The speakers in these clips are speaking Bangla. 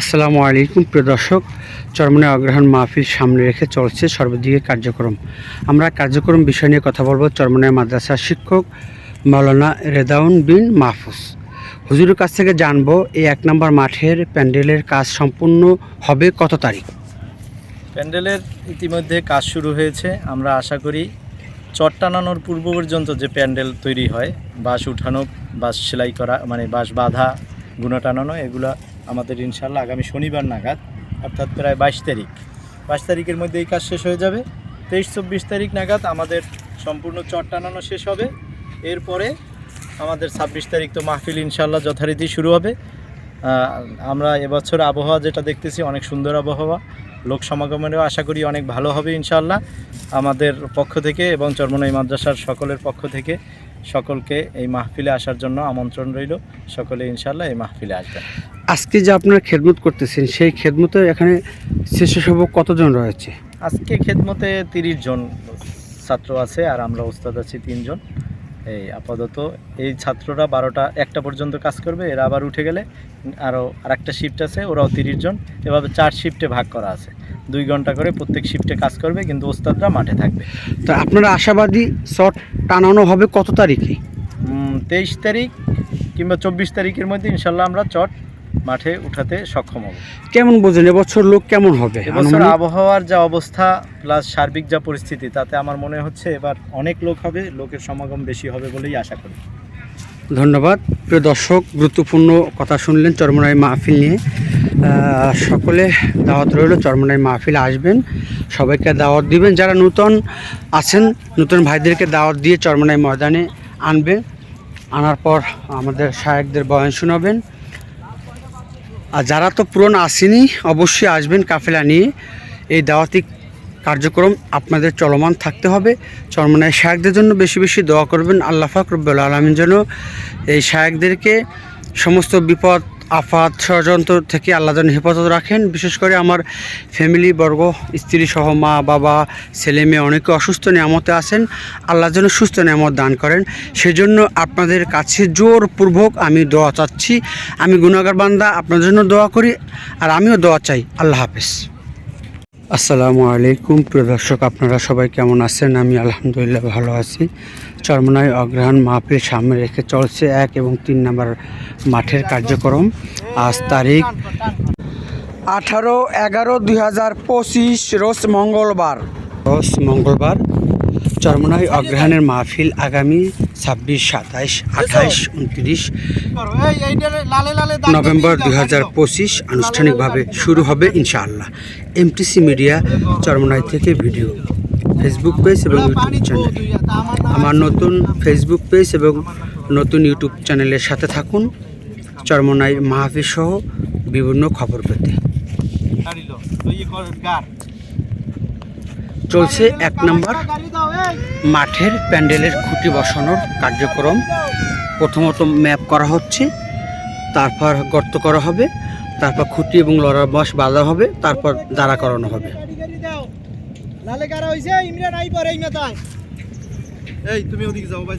আসসালামু আলাইকুম, প্রিয় দর্শক। চরমনে অগ্রহণ মাহফিল সামনে রেখে চলছে সর্বদিকে কার্যক্রম। আমরা কার্যক্রম বিষয় নিয়ে কথা বলব চরমনে মাদ্রাসার শিক্ষক মাওলানা রেদাউন বিন মাহফুজ। হুজুরের কাছ থেকে জানব, এই এক নম্বর মাঠের প্যান্ডেলের কাজ সম্পূর্ণ হবে কত তারিখ? প্যান্ডেলের ইতিমধ্যে কাজ শুরু হয়েছে। আমরা আশা করি চট টানানোর পূর্ব পর্যন্ত যে প্যান্ডেল তৈরি হয়, বাঁশ উঠানো, বাঁশ সেলাই করা মানে বাঁশ বাঁধা গুণা টানানো, এগুলো আমাদের ইনশাল্লাহ আগামী শনিবার নাগাদ, অর্থাৎ প্রায় বাইশ তারিখ। বাইশ তারিখের মধ্যে এই কাজ শেষ হয়ে যাবে। তেইশ, চব্বিশ তারিখ নাগাদ আমাদের সম্পূর্ণ চট টানানো শেষ হবে। এরপরে আমাদের ছাব্বিশ তারিখ তো মাহফিল ইনশাল্লাহ যথারীতি শুরু হবে। আমরা এবছর আবহাওয়া যেটা দেখতেছি অনেক সুন্দর আবহাওয়া। লোক সমাগমেরও আশা করি অনেক ভালো হবে ইনশাল্লাহ আমাদের পক্ষ থেকে এবং চরমনাই মাদ্রাসার সকলের পক্ষ থেকে সকলকে এই মাহফিলে আসার জন্য আমন্ত্রণ রইল। সকলে ইনশাল্লাহ এই মাহফিলে আসবেন। আজকে যে আপনার খেদমত করতেছেন সেই খেদমতে এখানে স্বেচ্ছাসেবক কতজন রয়েছে? আজকে খেদমতে তিরিশ জন ছাত্র আছে আর আমরা ওস্তাদ আছি তিনজন। এই আপাতত এই ছাত্ররা বারোটা একটা পর্যন্ত কাজ করবে এরা আবার উঠে গেলে আরও আরেকটা শিফট আছে ওরাও তিরিশ জন। এভাবে চার শিফটে ভাগ করা আছে। দুই ঘণ্টা করে প্রত্যেক শিফটে কাজ করবে কিন্তু ওস্তাদরা মাঠে থাকবে। তো আপনারা আশাবাদী শট টানানো হবে কত তারিখে? তেইশ তারিখ কিংবা চব্বিশ তারিখের মধ্যে ইনশাল্লাহ আমরা চট মাঠে উঠাতে সক্ষম হব। কেমন বোঝেন এবছর লোক কেমন হবে? এবছর আবহাওয়ার যা অবস্থা প্লাস সার্বিক যা পরিস্থিতি তাতে আমার মনে হচ্ছে এবার অনেক লোক হবে লোকের সমাগম বেশি হবে বলেই আশা করি। ধন্যবাদ। প্রিয় দর্শক গুরুত্বপূর্ণ কথা শুনলেন চরমনাই মাহফিল নিয়ে। সকলে দাওয়াত রইল চরমনাই মাহফিল আসবেন। সবাইকে দাওয়াত দিবেন। যারা নূতন আছেন নতুন ভাইদেরকে দাওয়াত দিয়ে চরমনাই ময়দানে আনবেন আনার পর আমাদের শায়েকদের বয়ান শোনাবেন। আর যারা তো পূরণ আসেনি, অবশ্যই আসবেন কাফেলা নিয়ে। এই দাওয়াতি কার্যক্রম আপনাদের চলমান থাকতে হবে। চরমনায় শায়েকদের জন্য বেশি বেশি দোয়া করবেন। আল্লাহ ফাকরুবুল আলমিন জন্য এই শায়কদেরকে সমস্ত বিপদ আফাত ষড়যন্ত্র থেকে আল্লাহ যেন হেফাজত রাখেন। বিশেষ করে আমার ফ্যামিলি বর্গ, স্ত্রী সহ মা, বাবা, ছেলে মেয়ে অনেকে অসুস্থ নিয়ামতে আছেন। আল্লাহ যেন সুস্থ নিয়ামত দান করেন। সেজন্য আপনাদের কাছে জোরপূর্বক আমি দোয়া চাচ্ছি। আমি গুণাগার বান্দা আপনার জন্য দোয়া করি। আর আমিও দোয়া চাই। আল্লাহ হাফেজ। আসসালামু আলাইকুম। প্রিয় দর্শক, আপনারা সবাই কেমন আছেন? আমি আলহামদুলিল্লাহ ভালো আছি। চরমনায় অগ্রহণ মাহফিল সামনে রেখে চলছে এক এবং তিন নম্বর মাঠের কার্যক্রম। আজ তারিখ আঠারো এগারো দুই হাজার পঁচিশ, রোজ মঙ্গলবার। রোজ মঙ্গলবার। চরমনায় অগ্রহণের মাহফিল আগামী ছাব্বিশ সাতাইশ, আঠাইশ, উনত্রিশ নভেম্বর দুই হাজার পঁচিশ আনুষ্ঠানিকভাবে শুরু হবে ইনশাআল্লাহ। এমটিসি মিডিয়া চরমনাই থেকে ভিডিও। ফেসবুক পেজ এবং ইউটিউব চ্যানেল আমার নতুন ফেসবুক পেজ এবং নতুন ইউটিউব চ্যানেলের সাথে থাকুন। চরমনাই মাহফিল সহ বিভিন্ন খবর পেতে। চলছে এক নম্বর মাঠের প্যান্ডেলের খুঁটি বসানোর কার্যক্রম প্রথমত ম্যাপ করা হচ্ছে তারপর গর্ত করা হবে তারপর খুঁটি এবং লড়ার বাঁশ বাঁধা হবে তারপর দাঁড়া করানো হবে এই এই তুমি ওদিকে যাও ভাই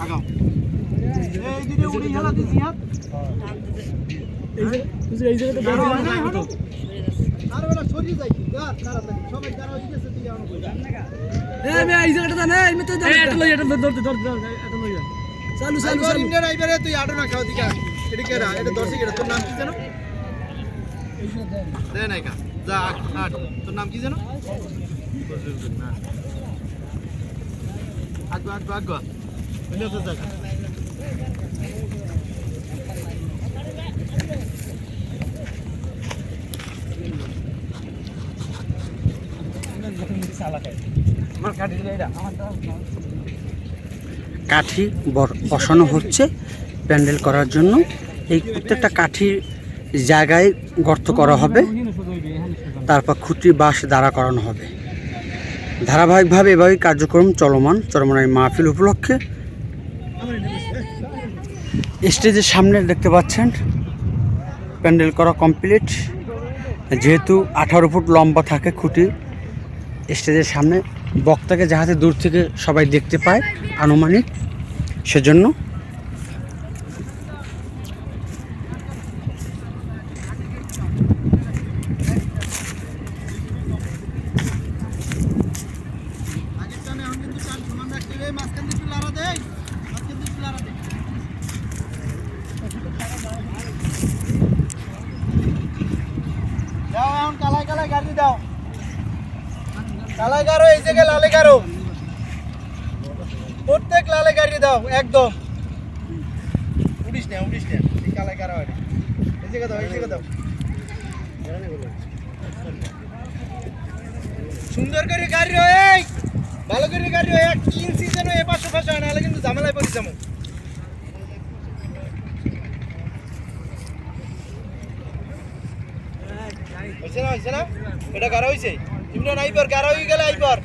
আগাও জায়গাটা চালু চালু চালু। ইমরান আই পরে তুই আডো না খাও দিকা এটা কেরা এটা দর্শি কেরা তোর নাম কি জানো দে নাই কা যা আট তোর নাম কি জানো আগো আগো আগো বলে তো জায়গা আমার কাটি দিলে এটা আমার কাঠি বসানো হচ্ছে প্যান্ডেল করার জন্য। এই প্রত্যেকটা কাঠির জায়গায় গর্ত করা হবে। তারপর খুঁটি বাঁশ দাঁড়া করানো হবে। ধারাবাহিকভাবে এভাবেই কার্যক্রম চলমান। চরমনাই মাহফিল উপলক্ষে। স্টেজের সামনে দেখতে পাচ্ছেন, প্যান্ডেল করা কমপ্লিট। যেহেতু আঠারো ফুট লম্বা থাকে খুঁটি স্টেজের সামনে বক্তাকে যাহাতে দূর থেকে সবাই দেখতে পায় আনুমানিক সেজন্য Yeah. কালায় গারো, এই জায়গায় লালে গারো। প্রত্যেক লালে গাড়ি দাও, একদম। উড়িস না উড়িস না, এই গারো হয় এই জায়গা দাও, এই জায়গা দাও। সুন্দর করে গাড়ি এই। ভালো করে গাড়ি হয় এক ইঞ্চি যেন এ পাশে পাশে হয়, নাহলে কিন্তু ঝামেলায় পড়ি যাব। হয়েছে না হয়েছে না? এটা গাড়া হয়েছে? ইমরান আইবর গাড়া হয়ে গেলে আইবার।